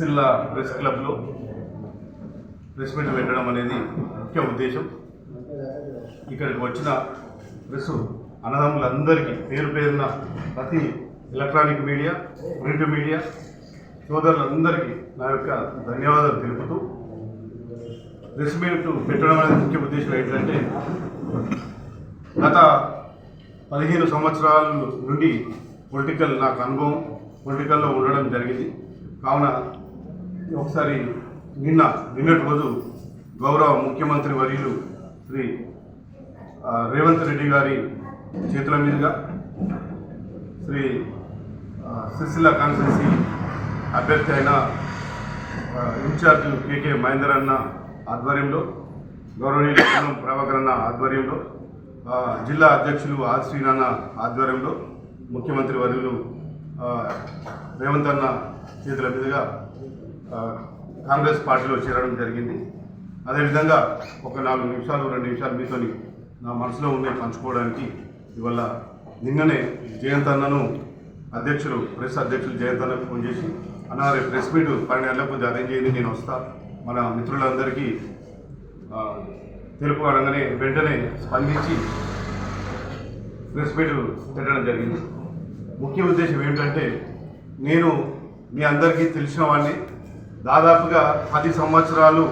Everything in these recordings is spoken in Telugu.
సిరిసిల్ల ప్రెస్ క్లబ్లో ప్రెస్ మీట్ పెట్టడం అనేది ముఖ్య ఉద్దేశం. ఇక్కడికి వచ్చిన ప్రెస్ అన్నదమ్ములందరికీ పేరు పేరున ప్రతి ఎలక్ట్రానిక్ మీడియా ప్రింట్ మీడియా సోదరులందరికీ నా యొక్క ధన్యవాదాలు తెలుపుతూ ప్రెస్ మీట్ పెట్టడం అనేది ముఖ్య ఉద్దేశం ఏంటంటే గత పదిహేను సంవత్సరాల నుండి పొలిటికల్ నాకు అనుభవం పొలిటికల్లో ఉండడం జరిగింది. కావున ఒకసారి నిన్న నిన్నటి రోజు గౌరవ ముఖ్యమంత్రి వర్యులు శ్రీ రేవంత్ రెడ్డి గారి చేతుల మీదుగా శ్రీ ఆ, సిరిసిల్ల కాన్స్టిట్యున్సీ అభ్యర్థి అయిన ఇన్ఛార్జ్ కేకే మహేందర్ అన్న ఆధ్వర్యంలో గౌరవనీయులు పొన్నం ప్రభాకర్ అన్న ఆధ్వర్యంలో జిల్లా అధ్యక్షులు ఆర్ శ్రీనాన్న ఆధ్వర్యంలో ముఖ్యమంత్రి వర్యులు రేవంత్ అన్న చేతుల మీదుగా కాంగ్రెస్ పార్టీలో చేరడం జరిగింది. అదేవిధంగా ఒక నాలుగు నిమిషాలు రెండు నిమిషాలు మీతోని నా మనసులో ఉండే పంచుకోవడానికి ఇవాళ నిన్ననే జయంత్ అన్నను అధ్యక్షులు ప్రెస్ అధ్యక్షులు జయంత్ అన్నకు ఫోన్ చేసి అన్న రేపు ప్రెస్ మీట్ పన్నెండు గంటలకు అరేంజ్ చేయండి నేను వస్తా. మన మిత్రులందరికీ తెలుపు అనగానే వెంటనే స్పందించి ప్రెస్ మీట్ పెట్టడం జరిగింది. ముఖ్య ఉద్దేశం ఏమిటంటే నేను మీ అందరికీ తెలిసిన వాడిని. దాదాపుగా పది సంవత్సరాలు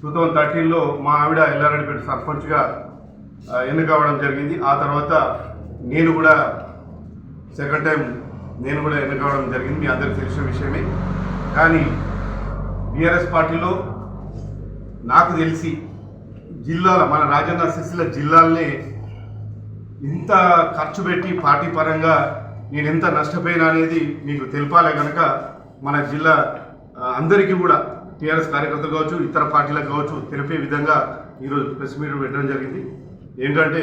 టూ థౌజండ్ థర్టీన్లో మా ఆవిడ ఎల్లారెడ్డిపేట సర్పంచ్గా ఆ, జరిగింది. ఆ తర్వాత నేను కూడా సెకండ్ టైం నేను కూడా ఎన్నికవడం జరిగింది. మీ అందరికీ తెలిసిన విషయమే. కానీ బీఆర్ఎస్ పార్టీలో నాకు తెలిసి జిల్లాల మన రాజన్న సిరిసిల్ల జిల్లాలనే ఇంత ఖర్చు పెట్టి పార్టీ పరంగా నేను ఎంత నష్టపోయినా అనేది మీకు తెలిపాలే కనుక మన జిల్లా అందరికీ కూడా టీఆర్ఎస్ కార్యకర్తలు కావచ్చు ఇతర పార్టీలకు కావచ్చు తెలిపే విధంగా ఈరోజు ప్రెస్ మీట్ పెట్టడం జరిగింది. ఏంటంటే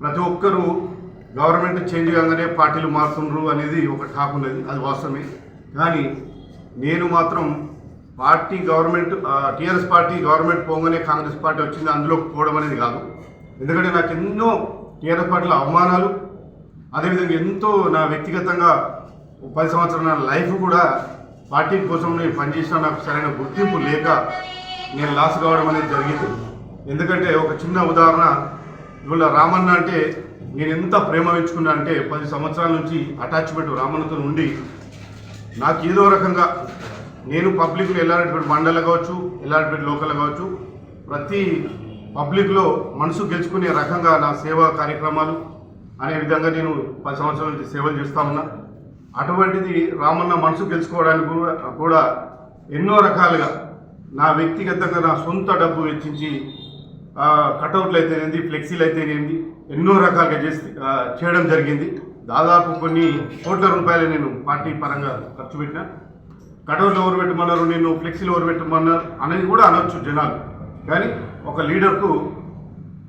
ప్రతి ఒక్కరూ గవర్నమెంట్ చేంజ్ కాగానే పార్టీలు మారుతుండ్రు అనేది ఒక టాక్ ఉన్నది అది వాస్తవమే. కానీ నేను మాత్రం party government TRS party government పోగానే కాంగ్రెస్ పార్టీ వచ్చింది అందులో పోవడం అనేది కాదు. ఎందుకంటే నాకు ఎన్నో టీఆర్ఎస్ పార్టీలో అవమానాలు అదేవిధంగా ఎంతో నా వ్యక్తిగతంగా పది సంవత్సరాల నా లైఫ్ కూడా పార్టీ కోసం నేను పనిచేసిన నాకు సరైన గుర్తింపు లేక నేను లాస్ కావడం అనేది జరిగింది. ఎందుకంటే ఒక చిన్న ఉదాహరణ ఇవాళ రామన్న అంటే నేను ఎంత ప్రేమ పెంచుకున్నా అంటే పది సంవత్సరాల నుంచి అటాచ్మెంట్ రామన్నతో ఉండి నాకు ఏదో రకంగా నేను పబ్లిక్లో ఎల్లారెడ్డిపేట మండలం కావచ్చు ఎల్లారెడ్డిపేట లోకల్ కావచ్చు ప్రతి పబ్లిక్లో మనసు గెలుచుకునే రకంగా నా సేవా కార్యక్రమాలు అనే విధంగా నేను పది సంవత్సరాల నుంచి సేవలు చేస్తా ఉన్నా. అటువంటిది రామన్న మనసు గెలుచుకోవడానికి కూడా ఎన్నో రకాలుగా నా వ్యక్తిగతంగా నా సొంత డబ్బు వెచ్చించి కటౌట్లు అయితేనేది ఫ్లెక్సీలు అయితేనేది ఎన్నో రకాలుగా చేసి చేయడం జరిగింది. దాదాపు కొన్ని కోట్ల రూపాయలు నేను పార్టీ పరంగా ఖర్చు పెట్టిన. కటౌట్లు ఎవరు పెట్టమన్నారు? నేను ఫ్లెక్సీలు ఎవరు పెట్టమన్నారు అనేది కూడా అనొచ్చు జనాలు. కానీ ఒక లీడర్కు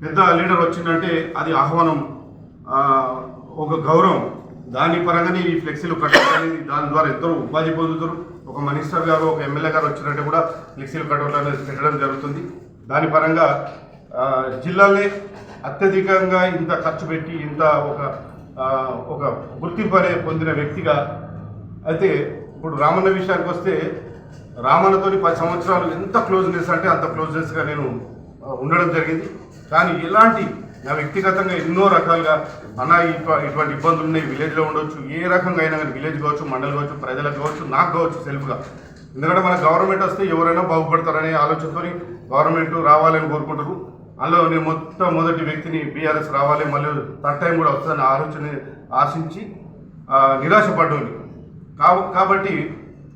పెద్ద లీడర్ వచ్చిందంటే అది ఆహ్వానం ఒక గౌరవం. దాని పరంగానే ఈ ఫ్లెక్సీలు కట్టడం అనేది దాని ద్వారా ఎంతో ఉపాధి పొందుతారు ఒక మినిస్టర్ గారు ఒక ఎమ్మెల్యే గారు వచ్చినట్టు కూడా ఫ్లెక్సీలు కట్టడం అనేది పెట్టడం జరుగుతుంది. దాని పరంగా జిల్లాలే అత్యధికంగా ఇంత ఖర్చు పెట్టి ఇంత ఒక ఒక గుర్తింపు అనే పొందిన వ్యక్తిగా అయితే ఇప్పుడు రామన్న విషయానికి వస్తే రామన్నతోని పది సంవత్సరాలు ఎంత క్లోజ్నెస్ అంటే అంత క్లోజ్నెస్గా నేను ఉండడం జరిగింది. కానీ ఎలాంటి నా వ్యక్తిగతంగా ఎన్నో రకాలుగా అన్న ఇటువంటి ఇబ్బందులు ఉన్నాయి. విలేజ్లో ఉండొచ్చు. ఏ రకంగా అయినా కానీ విలేజ్ కావచ్చు మండలి కావచ్చు ప్రజలకు కావచ్చు నాకు కావచ్చు సెల్ఫ్గా. ఎందుకంటే మన గవర్నమెంట్ వస్తే ఎవరైనా బాగుపడతారనే ఆలోచనతో గవర్నమెంట్ రావాలని కోరుకుంటారు. అందులో నేను మొత్తం మొదటి వ్యక్తిని బీఆర్ఎస్ రావాలి మళ్ళీ థర్డ్ టైం కూడా వస్తుందని ఆలోచన ఆశించి నిరాశపడ్డాను కాబట్టి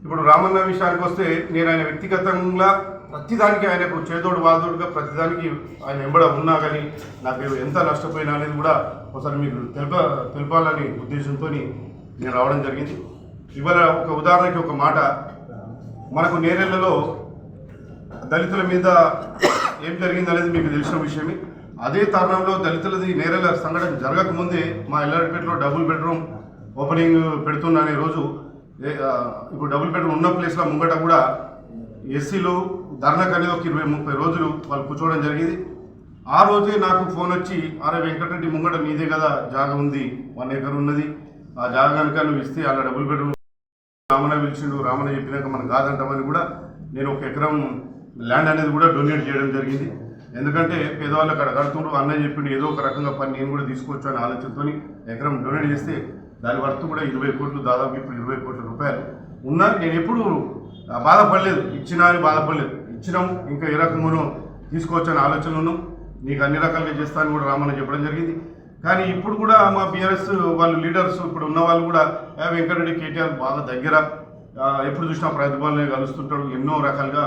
ఇప్పుడు రామన్న విషయానికి వస్తే నేను ఆయన వ్యక్తిగతంగా ప్రతిదానికి ఆయనకు చేదోడు వాదోడుగా ప్రతిదానికి ఆయన ఎంబడ ఉన్నా కానీ నాకు ఎంత నష్టపోయినా అనేది కూడా ఒకసారి మీకు తెలుప తెలపాలని ఉద్దేశంతో నేను రావడం జరిగింది. ఇవాళ ఒక ఉదాహరణకి ఒక మాట. మనకు నేరెళ్ళలో దళితుల మీద ఏం జరిగింది అనేది మీకు తెలిసిన విషయమే. అదే తరుణంలో దళితులది నేరేల సంఘటన జరగకముందే మా ఎల్లారెడ్డిపేటలో డబుల్ బెడ్రూమ్ ఓపెనింగ్ పెడుతున్నానే రోజు ఇప్పుడు డబుల్ బెడ్రూమ్ ఉన్న ప్లేస్లో ముంగట కూడా ఎస్సీలు ధర్నాకు అనేది ఒక ఇరవై ముప్పై రోజులు వాళ్ళు కూర్చోవడం జరిగింది. ఆ రోజే నాకు ఫోన్ వచ్చి అరే వెంకటరెడ్డి ముంగట నీదే కదా జాగా ఉంది వన్ ఎకర్ ఉన్నది. ఆ జాగా కనుక నువ్వు ఇస్తే అలా డబుల్ బెడ్రూమ్ రామన్న పిలిచిండు రామనే చెప్పినాక మనం కాదంటామని కూడా నేను ఒక ఎకరం ల్యాండ్ అనేది కూడా డొనేట్ చేయడం జరిగింది. ఎందుకంటే పేదవాళ్ళు అక్కడ కడుతుండ్రు అన్నయ్య చెప్పిండు ఏదో ఒక రకంగా పని నేను కూడా తీసుకోవచ్చు అనే ఆలోచనతో ఎకరం డొనేట్ చేస్తే దాని వర్త్ కూడా ఇరవై కోట్లు దాదాపు ఇప్పుడు ఇరవై కోట్ల రూపాయలు. ఉన్నా నేను ఎప్పుడు బాధపడలేదు. ఇచ్చినా అని బాధపడలేదు. ఇచ్చినాం. ఇంకా ఏ రకంగానో తీసుకోవచ్చు అనే ఆలోచనలు ఉన్నాం నీకు అన్ని రకాలుగా చేస్తానని కూడా రామన్న చెప్పడం జరిగింది. కానీ ఇప్పుడు కూడా మా బీఆర్ఎస్ వాళ్ళు లీడర్స్ ఇప్పుడు ఉన్న వాళ్ళు కూడా వెంకటరెడ్డి కేటీఆర్ బాగా దగ్గర. ఎప్పుడు చూసినా ప్రతిభాలని కలుస్తుంటాడు. ఎన్నో రకాలుగా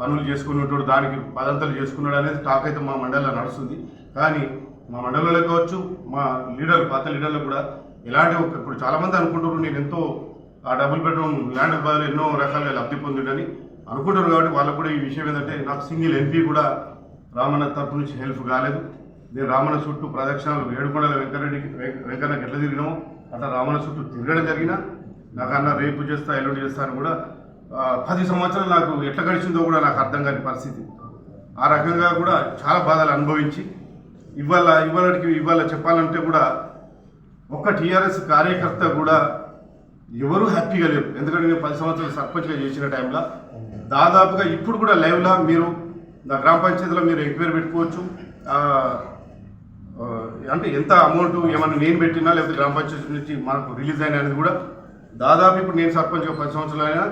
పనులు చేసుకుని ఉంటాడు దానికి పదంతలు చేసుకున్నాడు అనేది టాక్ అయితే మా మండలిలో నడుస్తుంది. కానీ మా మండలంలో కావచ్చు మా లీడర్ పాత లీడర్లు కూడా ఎలాంటి ఒక ఇప్పుడు చాలామంది అనుకుంటున్నారు నేను ఎంతో ఆ డబుల్ బెడ్రూమ్ ల్యాండ్ బదులు ఎన్నో రకాలుగా లబ్ధి పొందిండని. అనుకుంటారు కాబట్టి వాళ్ళకు కూడా ఈ విషయం ఏంటంటే నాకు సింగిల్ ఎంపీ కూడా రామన్న తరపు నుంచి హెల్ప్ కాలేదు. నేను రామన్న చుట్టూ ప్రదక్షిణాలు ఏడుకొండల వెంకరెడ్డికి వెంకన్నకి ఎట్లా తిరిగినామో అట్లా రామన్న చుట్టూ తిరగడం జరిగిన నాకన్నా రేపు చేస్తా ఎల్లుండి చేస్తా అని కూడా పది సంవత్సరాలు నాకు ఎట్లా గడిచిందో కూడా నాకు అర్థం కాని పరిస్థితి. ఆ రకంగా కూడా చాలా బాధలు అనుభవించి ఇవాళ ఇవాళకి ఇవాళ చెప్పాలంటే కూడా ఒక్క టీఆర్ఎస్ కార్యకర్త కూడా ఎవరు హ్యాపీగా లేరు. ఎందుకంటే నేను పది సంవత్సరాలు సర్పంచ్గా చేసిన టైంలో దాదాపుగా ఇప్పుడు కూడా లైవ్లో మీరు నా గ్రామ పంచాయతీలో మీరు ఎంక్వైరీ పెట్టుకోవచ్చు. అంటే ఎంత అమౌంట్ ఏమన్నా నేను పెట్టినా లేకపోతే గ్రామ పంచాయతీ నుంచి మనకు రిలీజ్ అయినా అనేది కూడా దాదాపు ఇప్పుడు నేను సర్పంచ్గా పది సంవత్సరాలు అయినా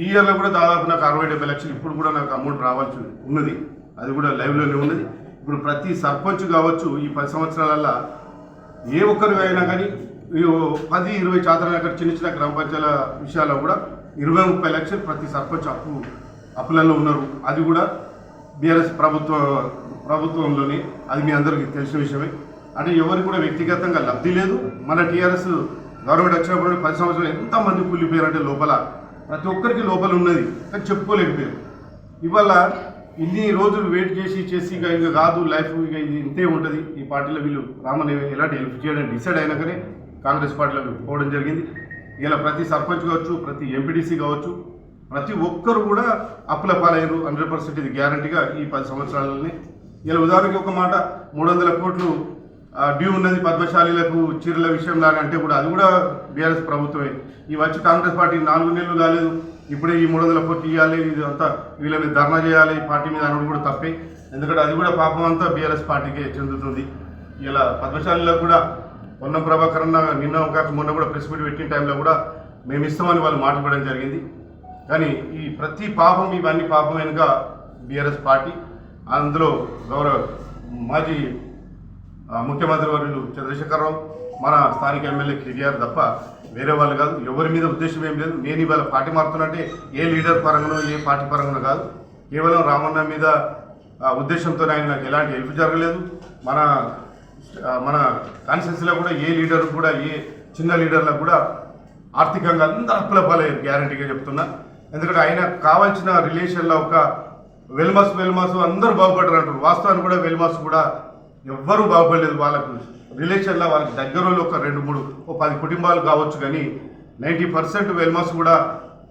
ఈ ఇయర్లో కూడా దాదాపు నాకు అరవై డెబ్బై లక్షలు ఇప్పుడు కూడా నాకు అమౌంట్ రావాల్సి ఉన్నది. అది కూడా లైవ్లోనే ఉన్నది. ఇప్పుడు ప్రతి సర్పంచ్ కావచ్చు ఈ పది సంవత్సరాలల్లో ఏ ఒక్కరు అయినా కానీ పది ఇరవై శాతం అక్కడ చిన్న చిన్న గ్రామ పంచాయతీల విషయాల్లో కూడా ఇరవై ముప్పై లక్షలు ప్రతి సర్పంచ్ అప్పు అప్పులలో ఉన్నారు. అది కూడా బీఆర్ఎస్ ప్రభుత్వ ప్రభుత్వంలోనే. అది మీ అందరికీ తెలిసిన విషయమే. అంటే ఎవరికి కూడా వ్యక్తిగతంగా లబ్ధి లేదు. మన టీఆర్ఎస్ గవర్నమెంట్ వచ్చినప్పుడు పది సంవత్సరాలు ఎంతమంది కూలిపోయారంటే లోపల? ప్రతి ఒక్కరికి లోపల ఉన్నది. కానీ చెప్పుకోలేకపోయారు ఇవాళ ఇన్ని రోజులు వెయిట్ చేసి చేసి ఇక ఇక కాదు లైఫ్ ఇక ఇది ఇంతే ఉంటుంది. ఈ పార్టీలో వీళ్ళు రామన్ ఎలాంటి హెల్ప్ చేయడానికి డిసైడ్ అయినాకనే కాంగ్రెస్ పార్టీలోకి పోవడం జరిగింది. ఇలా ప్రతి సర్పంచ్ కావచ్చు ప్రతి ఎంపీడీసీ కావచ్చు ప్రతి ఒక్కరు కూడా అప్పుల పాలయ్యారు హండ్రెడ్ పర్సెంట్ ఇది గ్యారంటీగా ఈ పది సంవత్సరాలని. ఇలా ఉదాహరణకి ఒక మాట మూడు వందల కోట్లు డ్యూ ఉన్నది పద్మశాలీలకు చీరల విషయం లాగా అంటే కూడా అది కూడా బీఆర్ఎస్ ప్రభుత్వమే. ఈ వచ్చి కాంగ్రెస్ పార్టీ నాలుగు నెలలు కాలేదు ఇప్పుడే ఈ మూడు వందల కోట్లు ఇవ్వాలి ఇది అంతా వీళ్ళ మీద ధర్నా చేయాలి పార్టీ మీద అనడం కూడా తప్పే. ఎందుకంటే అది కూడా పాపం అంతా బీఆర్ఎస్ పార్టీకే చెందుతుంది. ఇలా పద్మశాలిలో కూడా పొన్నం ప్రభాకర్ అన్న నిన్న కాక మొన్న కూడా ప్రెస్ మీట్ పెట్టిన టైంలో కూడా మేము ఇస్తామని వాళ్ళు మాట్లాడడం జరిగింది. కానీ ఈ ప్రతి పాపం ఇవన్నీ పాపం వెనుక బీఆర్ఎస్ పార్టీ అందులో గౌరవ మాజీ ముఖ్యమంత్రి వర్యులు చంద్రశేఖరరావు మన స్థానిక ఎమ్మెల్యే కేటీఆర్ తప్ప వేరే వాళ్ళు కాదు. ఎవరి మీద ఉద్దేశం ఏం లేదు. నేను ఇవాళ పార్టీ మారుతున్నట్టే ఏ లీడర్ పరంగానో ఏ పార్టీ పరంగానో కాదు. కేవలం రామన్న మీద ఆ, ఉద్దేశంతో ఆయన నాకు ఎలాంటి హెల్ప్ జరగలేదు. మన మన కాన్స్టిట్యూన్సీలో కూడా ఏ లీడర్ కూడా ఏ చిన్న లీడర్లకు కూడా ఆర్థికంగా అందరూ అప్పుల పాలయ్యారు గ్యారంటీగా చెప్తున్నా. ఎందుకంటే ఆయన కావాల్సిన రిలేషన్లో ఒక వెల్మాస్ వెల్మాస్ అందరూ బాగుపడ్డారు అంటారు. వాస్తవానికి కూడా వెల్మాస్ కూడా ఎవ్వరూ బాగుపడలేదు వాళ్ళకు. రిలేషన్లో వాళ్ళకి దగ్గరలో ఒక రెండు మూడు ఓ పది కుటుంబాలు కావచ్చు కానీ నైంటీ పర్సెంట్ వెల్మాస్ కూడా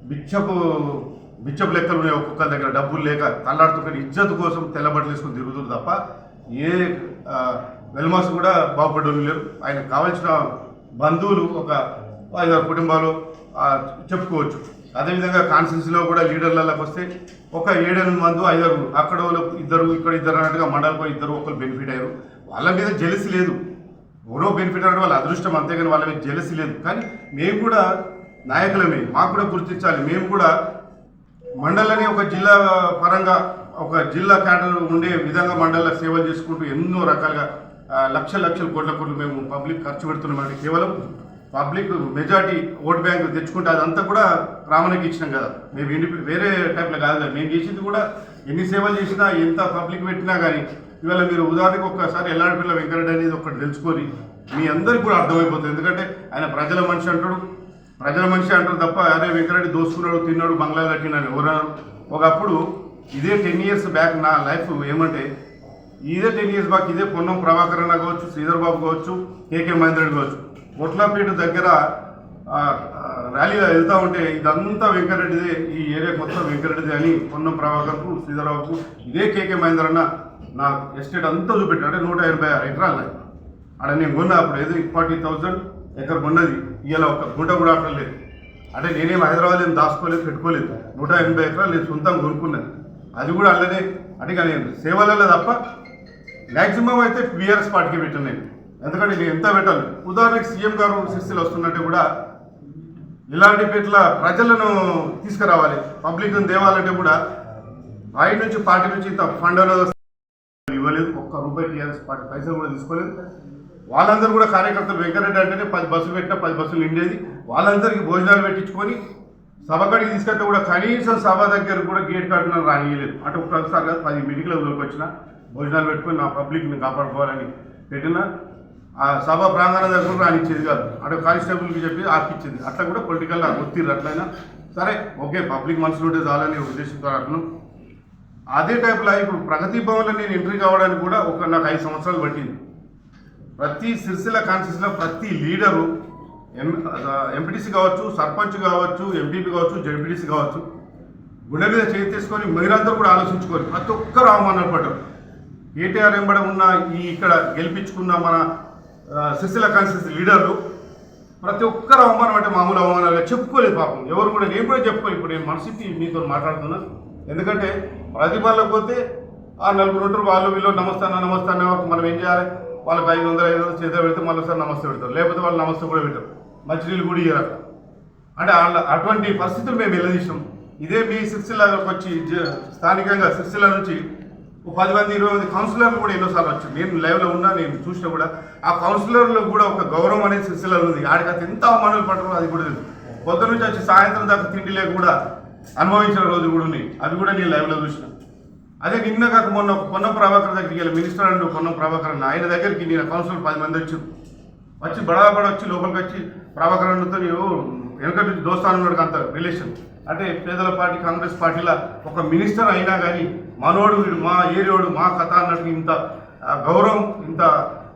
బిచ్చపు బిచ్చపు లెక్కలు ఉన్నాయి ఒక్కొక్క దగ్గర. డబ్బులు లేక తల్లాడుతున్న ఇజ్జత్ కోసం తెల్లబట్టలు వేసుకుని తిరుగుతుంది తప్ప ఏ వెల్మాస్ కూడా బాగుపడడం లేరు. ఆయనకు కావాల్సిన బంధువులు ఒక ఐదారు కుటుంబాలు చెప్పుకోవచ్చు. అదేవిధంగా కాన్స్టిట్యూన్సీలో కూడా లీడర్లలోకి వస్తే ఒక ఏడెనిమిది మంది ఐదారు అక్కడ వాళ్ళు ఇద్దరు ఇక్కడ ఇద్దరు అన్నట్టుగా మండలికో ఇద్దరు ఒకరు బెనిఫిట్ అయ్యారు. వాళ్ళ మీద జెలసి లేదు. ఎవరో బెనిఫిట్ అంటే వాళ్ళ అదృష్టం అంతేగాని వాళ్ళ మీద జెలసి లేదు. కానీ మేము కూడా నాయకులమే మాకు కూడా గుర్తించాలి. మేము కూడా మండలని ఒక జిల్లా పరంగా ఒక జిల్లా క్యాడర్ ఉండే విధంగా మండల సేవలు చేసుకుంటూ ఎన్నో రకాలుగా లక్షల లక్షల కోట్ల కోట్లు మేము పబ్లిక్ ఖర్చు పెడుతున్నామంటే కేవలం పబ్లిక్ మెజార్టీ ఓట్ బ్యాంక్ తెచ్చుకుంటే అదంతా కూడా రామనకి ఇచ్చినాం కదా. మేము ఇండి వేరే టైప్లో కాదు కదా. మేము చేసింది కూడా ఎన్ని సేవలు చేసినా ఎంత పబ్లిక్ పెట్టినా కానీ ఇవాళ మీరు ఉదాహరణకు ఒక్కసారి ఎల్లాడి పిల్ల వెంకరెడ్డి అనేది ఒకటి తెలుసుకొని మీ అందరికి కూడా అర్థమైపోతుంది. ఎందుకంటే ఆయన ప్రజల మనిషి అంటాడు. ప్రజల మనిషి అంటారు తప్ప అరే వెంకరెడ్డి దోసుకున్నాడు తిన్నాడు బంగ్లా కట్టినాడు ఎవరన్నారు ఒకప్పుడు ఇదే టెన్ ఇయర్స్ బ్యాక్ నా లైఫ్ ఏమంటే ఇదే టెన్ ఇయర్స్ బ్యాక్ ఇదే పొన్నం ప్రభాకర్ అన్న కావచ్చు శ్రీధర్ బాబు కావచ్చు కేకే మహేంద్ర రెడ్డి కావచ్చు. కొట్లపేట దగ్గర ర్యాలీలో వెళ్తా ఉంటే ఇదంతా వెంకరెడ్డిదే ఈ ఏరియా మొత్తం వెంకరెడ్డిదే అని పొన్నం ప్రభాకర్కు శ్రీధర్ బాబుకు ఇదే కేకే మహేంద్ర అన్న నా ఎస్టేట్ అంతా చూపెట్టాడు. అంటే నూట ఎనభై ఆరు ఎకరాలు అక్కడ ఆడ నేను కొన్నా అప్పుడు ఏదో ఫార్టీ థౌజండ్ ఎకర్ కొన్నది ఇలా ఒక గుంట కూడా అక్కడ లేదు. అంటే నేనేం హైదరాబాద్ ఏం దాచుకోలేదు పెట్టుకోలేదు. నూట ఎనభై ఎకరాలు నేను సొంతంగా కొనుక్కున్నాను అది కూడా అలానే అంటే నేను సేవలలో తప్ప మ్యాక్సిమం అయితే బీఆర్ఎస్ పార్టీకి పెట్టాను నేను ఎందుకంటే నేను ఎంత పెట్టాలి? ఉదాహరణకి సీఎం గారు సిరిసిలు వస్తున్నట్టే కూడా ఇలాంటి పెట్ల ప్రజలను తీసుకురావాలి. పబ్లిక్ దేవాలంటే కూడా ఆయన నుంచి పార్టీ నుంచి ఇంత ఫండ్ ఇవ్వలేదు. ఒక్క రూపాయి టీఆర్ఎస్ పార్టీ పైసలు కూడా తీసుకోలేదు. వాళ్ళందరూ కూడా కార్యకర్తలు వెంకరెడ్డి అంటేనే పది బస్సులు పెట్టినా పది బస్సులు నిండేది. వాళ్ళందరికీ భోజనాలు పెట్టించుకొని సభకాడికి తీసుకెళ్తే కూడా కనీసం సభ దగ్గర కూడా గేట్ కట్టడం రానియలేదు అంటే ఒక్కసారి కాదు పది మీటింగ్ల వచ్చిన. భోజనాలు పెట్టుకొని నా పబ్లిక్ని కాపాడుకోవాలని పెట్టిన ఆ సభ ప్రాంగణం దగ్గర రానిచ్చేది కాదు. అటు కానిస్టేబుల్కి చెప్పి ఆపిచ్చేది. అట్లా కూడా పొలిటికల్ ఒత్తిడి అట్లయినా సరే ఓకే పబ్లిక్ మనసులో ఉంటే చాలని ఉద్దేశంతో అట్లను అదే టైప్లో ఇప్పుడు ప్రగతి భవన్లో నేను ఎంట్రీ కావడానికి కూడా ఒక నాకు ఐదు సంవత్సరాలు పట్టింది. ప్రతి సిరిసిల్ల కాన్స్టిట్యూన్సీలో ప్రతి లీడరు ఎం ఎంపీటీసీ కావచ్చు సర్పంచ్ కావచ్చు ఎంపీపీ కావచ్చు జడ్పీటీసీ కావచ్చు గుండె మీద చేయి తీసుకొని మీరందరూ కూడా ఆలోచించుకోవాలి. ప్రతి ఒక్కరు అవమానాలు పడ్డారు. కేటీఆర్ వెంబడి ఉన్న ఈ ఇక్కడ గెలిపించుకున్న మన ఆ, సిరిసిల్ల కాన్స్టిట్యూన్సీ లీడర్లు ప్రతి ఒక్కరు అవమానం అంటే మామూలు అవమానాలుగా చెప్పుకోలేదు పాపం. ఎవరు కూడా నేను కూడా చెప్పుకోలేదు. ఇప్పుడు నేను మనసిట్టి మీతో మాట్లాడుతున్నా. ఎందుకంటే ప్రతిభాలకు పోతే ఆ నలుగురు ఉంటారు. వాళ్ళు వీళ్ళు నమస్తాన నమస్తాన మనం ఏం చేయాలి? వాళ్ళకి ఐదు వందలు ఐదు వందలు చేత పెడితే మళ్ళీ సార్ నమస్తే పెడతారు. లేకపోతే వాళ్ళు నమస్తే కూడా పెట్టారు. మంచినీళ్ళు కూడా ఇయ్యరు. అంటే వాళ్ళ అటువంటి పరిస్థితులు మేము వెళ్ళదీసాం ఇదే మీ సిరిసిల్లాకి వచ్చి స్థానికంగా సిరిసిల్ల నుంచి ఓ పది మంది ఇరవై మంది కౌన్సిలర్లు కూడా ఎన్నోసార్లు వచ్చారు. నేను లైవ్లో ఉన్నా నేను చూసినా కూడా ఆ కౌన్సిలర్లు కూడా ఒక గౌరవం అనేది సిరిసిల్లలో ఉంది. ఆడికి అది ఎంత అవమానాలు పడరు అది కూడా తెలుసు. పొద్దు నుంచి వచ్చి సాయంత్రం దాకా తిండి లేక కూడా అనుభవించిన రోజు కూడా ఉన్నాయి. అది కూడా నేను లైవ్లో చూసిన. అదే నిన్న కాక మొన్న పొన్న ప్రభాకర్ దగ్గరికి వెళ్ళి మినిస్టర్ అండ్ పొన్న ప్రభాకర్ అన్న ఆయన దగ్గరికి నేను కౌన్సిలర్ పది మంది వచ్చి వచ్చి బడా బడ వచ్చి లోపలికి వచ్చి ప్రభాకర్ అన్నతో వెనకటి నుంచి దోస్తాను ఉన్నాడు అంత రిలేషన్. అంటే పేదల పార్టీ కాంగ్రెస్ పార్టీలో ఒక మినిస్టర్ అయినా కానీ మనోడు వీడు మా ఏరియోడు మా కథ అన్నట్టు ఇంత గౌరవం ఇంత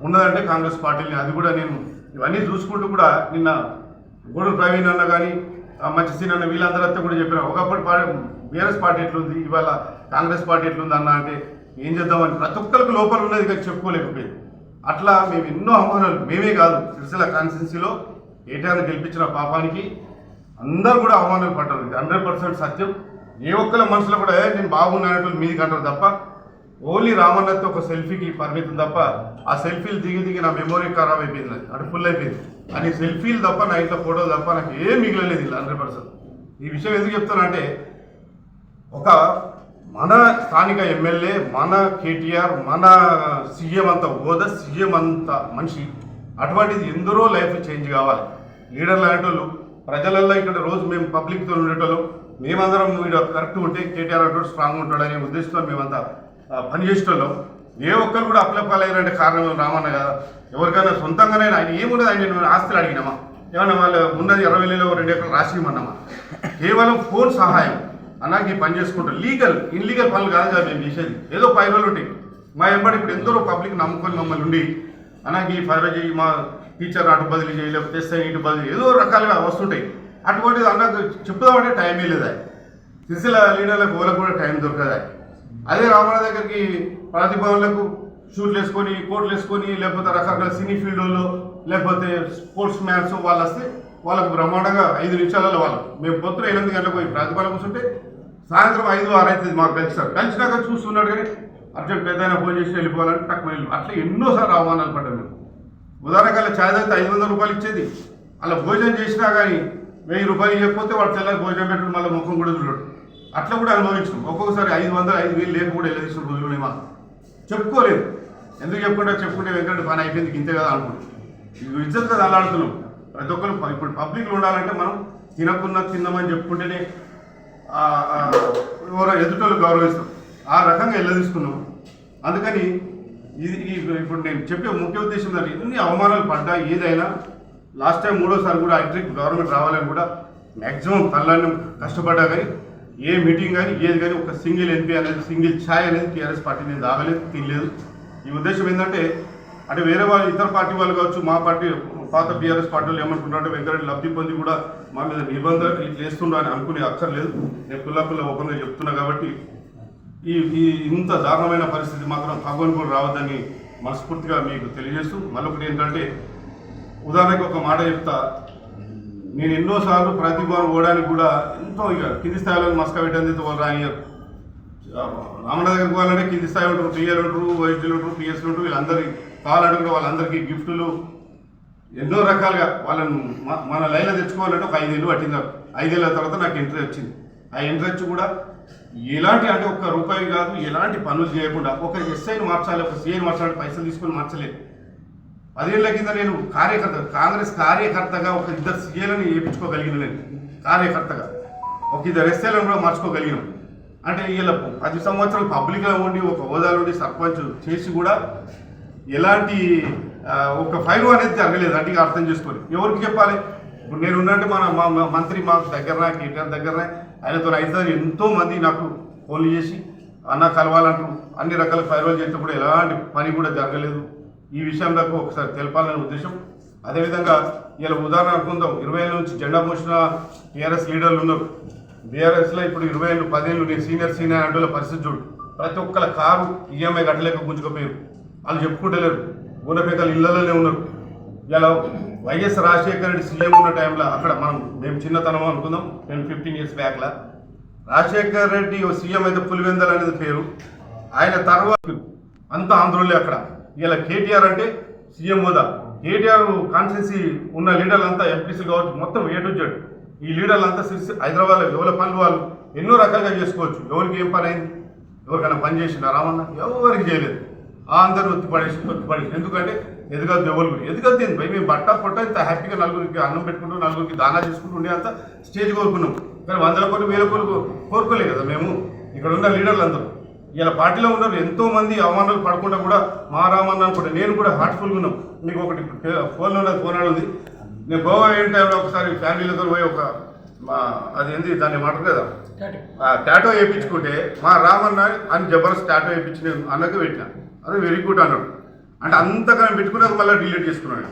ఉన్నదంటే కాంగ్రెస్ పార్టీని. అది కూడా నేను ఇవన్నీ చూసుకుంటూ కూడా నిన్న గూడూరు ప్రవీణ్ అన్న కానీ మంచి సీన్ అన్న వీళ్ళందరూ కూడా చెప్పిన ఒకప్పుడు పార్టీ బీఆర్ఎస్ పార్టీ ఎట్లుంది? ఇవాళ కాంగ్రెస్ పార్టీ ఎట్లుంది అన్న అంటే ఏం చేద్దామని ప్రతి ఒక్కరికి లోపల ఉన్నది కానీ చెప్పుకోలేకపోయింది అట్లా మేము ఎన్నో అవమానాలు మేమే కాదు సిరిసిల్ల కాన్స్టిట్యున్సీలో ఏటాన్ని గెలిపించిన పాపానికి అందరూ కూడా అవమానాలు పడ్డారు. ఇది హండ్రెడ్ పర్సెంట్ సత్యం. ఏ ఒక్కరి మనసులో కూడా నేను బాగున్నానట్టు మీది అంటారు తప్ప ఓన్లీ రామన్నతో ఒక సెల్ఫీకి పరిమితం తప్ప ఆ సెల్ఫీలు దిగి దిగి నా మెమొరీ ఖరాబ్ అయిపోయింది అటు ఫుల్ అయిపోయింది. అని సెల్ఫీలు తప్ప నా ఇంట్లో ఫోటోలు తప్ప నాకు ఏం మిగలలేదు ఇలా హండ్రెడ్ పర్సెంట్. ఈ విషయం ఎందుకు చెప్తానంటే ఒక మన స్థానిక ఎమ్మెల్యే మన కేటీఆర్ మన సీఎం అంత హోదా సీఎం అంత మనిషి అటువంటిది ఎందరో లైఫ్ చేంజ్ కావాలి. లీడర్లు అనేటోళ్ళు ప్రజలల్లో ఇక్కడ రోజు మేము పబ్లిక్తో ఉండేటోళ్ళం మేమందరం వీడు కరెక్ట్ ఉంటే కేటీఆర్ అంటే స్ట్రాంగ్ ఉంటాడనే ఉద్దేశంతో మేమంతా పనిచేసేటోళ్ళం ఏ ఒక్కరు కూడా అప్లపాలయ్యారంటే కారణం రామన్న కదా. ఎవరికైనా సొంతంగానే ఆయన ఏమున్నది ఆయన నేను ఆస్తులు అడిగినామా? ఏమన్నా వాళ్ళు ఉన్నది ఇరవై వేలలో రెండు ఎకరాలు రాసి కేవలం ఫోన్ సహాయం. అలాగే పని చేసుకుంటారు. లీగల్ ఇన్లీగల్ పనులు కాదు కదా మేము చేసేది. ఏదో ఫైవ్ రోజులు ఉంటాయి. మా ఎంబడి ఇప్పుడు ఎందరో పబ్లిక్ నమ్ముకొని మమ్మల్ని ఉండి అలాగే ఈ ఫైవ్ చేయి మా టీచర్ అటు బదిలీ చేయి లేకపోతే తెస్తే ఇటు బదిలీ ఏదో రకాలుగా వస్తుంటాయి. అటువంటిది అన్నకు చెప్పుదామంటే టైమే లేదా సిరిసిల్ల లీడర్లకు వాళ్ళకు కూడా టైం దొరకదా అదే రామణ దగ్గరికి ప్రతిభావులకు షూట్లు వేసుకొని కోట్లు వేసుకొని లేకపోతే రకరకాల సినీ ఫీల్డ్లో లేకపోతే స్పోర్ట్స్ మ్యాన్స్ వాళ్ళు వస్తే వాళ్ళకు బ్రహ్మాండంగా ఐదు నిమిషాలలో వాళ్ళు. మేము పొద్దున ఎనిమిది గంటలకు పోయి ప్రతిభాలు కూర్చుంటే సాయంత్రం ఐదు ఆరు అవుతుంది మాకు కలిసారు కలిసినాక చూస్తున్నాడు కానీ అర్జెంట్ పెద్ద ఫోన్ చేసి వెళ్ళిపోవాలంటే తక్కువ వెళ్ళి అట్లా ఎన్నోసార్లు అవమానాలు పడ్డాం మేము. ఉదాహరణకల్లా ఛాయ్ తాగితే ఐదు వందల రూపాయలు ఇచ్చేది. అలా భోజనం చేసినా కానీ వెయ్యి రూపాయలు ఇవ్వకపోతే వాడు తెల్లారి భోజనం పెట్టడం మళ్ళీ ముఖం కూడా చూడడు. అట్లా కూడా అనుభవించాం. ఒక్కొక్కసారి ఐదు వందలు ఐదు వేలు లేక కూడా వెళ్ళదీసిన రోజులు ఏమా చెప్పుకోలేదు. ఎందుకు చెప్పుకుంటే? చెప్పుకుంటే వెంకట పని అయిపోయింది ఇంతే కదా అనుకుంటాం ఇది ఇజ్జత్ కదా అలాడుతున్నాం ప్రతి ఒక్కరు ఇప్పుడు పబ్లిక్లో ఉండాలంటే మనం తినకున్నా తిన్నామని చెప్పుకుంటేనే ఎవరో ఎదుటోళ్ళు గౌరవిస్తాం. ఆ రకంగా వెళ్ళదీసుకున్నాం అందుకని ఇది ఇప్పుడు నేను చెప్పే ముఖ్య ఉద్దేశం ఏంటంటే ఎన్ని అవమానాలు పడ్డా ఏదైనా లాస్ట్ టైం మూడోసారి కూడా ఎలక్ట్రిక్ గవర్నమెంట్ రావాలని కూడా మ్యాక్సిమం తల్లాన్ని కష్టపడ్డా కానీ ఏ మీటింగ్ కానీ ఏది కానీ ఒక సింగిల్ ఎంపీ అనేది సింగిల్ ఛాయ్ అనేది టీఆర్ఎస్ పార్టీ నేను తాగలేదు తినలేదు. ఈ ఉద్దేశం ఏంటంటే అంటే వేరే వాళ్ళు ఇతర పార్టీ వాళ్ళు కావచ్చు మా పార్టీ పాత బీఆర్ఎస్ పార్టీలు ఏమనుకుంటారంటే వెంకరెడ్డి లబ్ధి పొంది కూడా మా మీద నిబంధన ఇట్లా చేస్తుండ్రు అని అనుకునే అక్కర్లేదు నేను పిల్ల పిల్ల ఓపెన్గా చెప్తున్నా కాబట్టి ఈ ఈ ఇంత దారుణమైన పరిస్థితి మాత్రం తగ్గని కూడా రావద్దని మనస్ఫూర్తిగా మీకు తెలియజేస్తూ మరొకటి ఏంటంటే ఉదాహరణకి ఒక మాట చెప్తా. నేను ఎన్నోసార్లు ప్రతిభావం పోవడానికి కూడా ఎంతో ఇక కింది స్థాయిలో మస్క పెట్టండి వాళ్ళు రానియరు రామణ దగ్గరికి వాళ్ళంటే కింది స్థాయి ఉంటారు పిఎల్ ఉంటారు వైద్యులు ఉంటారు పిఎస్లు ఉంటారు వీళ్ళందరి కాలు వాళ్ళందరికీ గిఫ్టులు. ఎన్నో రకాలుగా వాళ్ళని మన లైన్లో తెచ్చుకోవాలంటే ఒక ఐదేళ్ళు పట్టింది ఐదేళ్ళ తర్వాత నాకు ఇంట్రెస్ట్ వచ్చింది. ఆ ఇంట్రెస్ట్ కూడా ఎలాంటి అంటే ఒక్క రూపాయి కాదు ఎలాంటి పనులు చేయకుండా ఒక ఎస్ఐని మార్చాలి ఒక సీఐని మార్చాలి పైసలు తీసుకొని మార్చలేదు. పదేళ్ళ కింద నేను కార్యకర్త కాంగ్రెస్ కార్యకర్తగా ఒక ఇద్దరు సీఏలను వేయించుకోగలిగిన నేను కార్యకర్తగా. ఒక ఇద్దరు ఎస్ఐలను కూడా మార్చుకోగలిగినాం. అంటే వీళ్ళ పది సంవత్సరాలు పబ్లిక్గా ఉండి ఒక హోదాలో ఉండి సర్పంచ్ చేసి కూడా ఎలాంటి ఒక ఫైర్ అనేది జరగలేదు అంటే అర్థం చేసుకొని ఎవరికి చెప్పాలి? ఇప్పుడు నేను ఉన్నట్టు మన మా మా మంత్రి మాకు దగ్గర కేటీఆర్ దగ్గరనే ఆయనతో అయితే ఎంతోమంది నాకు ఫోన్లు చేసి అన్న కలవాలంటారు అన్ని రకాల ఫైర్వాల్ చేస్తే కూడా ఎలాంటి పని కూడా జరగలేదు. ఈ విషయం నాకు ఒకసారి తెలపాలనే ఉద్దేశం. అదేవిధంగా ఇలా ఉదాహరణ అనుకుందాం. ఇరవై ఏళ్ళ నుంచి జెండా మోసిన టీఆర్ఎస్ లీడర్లు ఉన్నారు. బీఆర్ఎస్లో ఇప్పుడు ఇరవై ఏళ్ళు పదేళ్ళు నేను సీనియర్ సీనియర్ అంటే పరిస్థితి చూడు. ప్రతి ఒక్కల కారు ఈఎంఐ కట్టలేక గుంజుకపోయారు. వాళ్ళు చెప్పుకుంటలేరు. గుండెపేకలు ఇళ్ళలోనే ఉన్నారు. ఇలా వైఎస్ రాజశేఖర రెడ్డి సీఎం ఉన్న టైంలో అక్కడ మనం మేము చిన్నతనం అనుకుందాం టెన్ ఫిఫ్టీన్ ఇయర్స్ బ్యాక్లా రాజశేఖర రెడ్డి ఓ సీఎం అయితే పులివెందల్ అనేది పేరు. ఆయన తర్వాత అంత ఆంధ్రులే అక్కడ. ఇలా కేటీఆర్ అంటే సీఎం హోదా. కేటీఆర్ కాన్స్టిట్యూన్సీ ఉన్న లీడర్లు అంతా ఎంపీసీ కావచ్చు మొత్తం ఏ టు జెడ్ ఈ లీడర్లు అంతా సిరిసి హైదరాబాద్లో ఎవరి పనులు వాళ్ళు ఎన్నో రకాలుగా చేసుకోవచ్చు. ఎవరికి ఏం పని అయింది? ఎవరికైనా పని చేసిందా? రామన్న? ఎవరికి చేయలేదు. ఆ అందరూ ఒత్తిపడేసి ఒత్తిపడేసి ఎందుకంటే ఎదుగద్దు ఎవరు? ఎదుగద్దు ఏంది భయ్? మేము బట్ట పొట్ట ఇంత హ్యాపీగా నలుగురికి అన్నం పెట్టుకుంటూ నలుగురికి దానా చేసుకుంటూ ఉండే అంత స్టేజ్ కోరుకున్నాం. కానీ వందల కోట్లు వేల కోట్లు కోరుకోలే కదా మేము. ఇక్కడ ఉన్న లీడర్లు అందరూ. ఇలా పార్టీలో ఉన్నారు ఎంతో మంది అవమానాలు పడకుండా కూడా మా రామన్న అనుకుంటే నేను కూడా హార్ట్ఫుల్గా ఉన్నాం. మీకు ఒకటి ఫోన్లో ఉన్నది ఫోన్ ఉంది. నేను గోవా అయిన టైంలో ఒకసారి ఫ్యామిలీలతో పోయి ఒక మా అది ఏంది దాన్ని ఏమంటారు కదా? టాటో వేయించుకుంటే మా రామన్న అని జబర్దస్త్ టాటో వేయించి నేను అన్నకు పెట్టిన. అదే వెరీ గుడ్ అన్నాడు. అంటే అంతగా పెట్టుకున్నాక మళ్ళీ డిలీట్ చేసుకున్నాడు.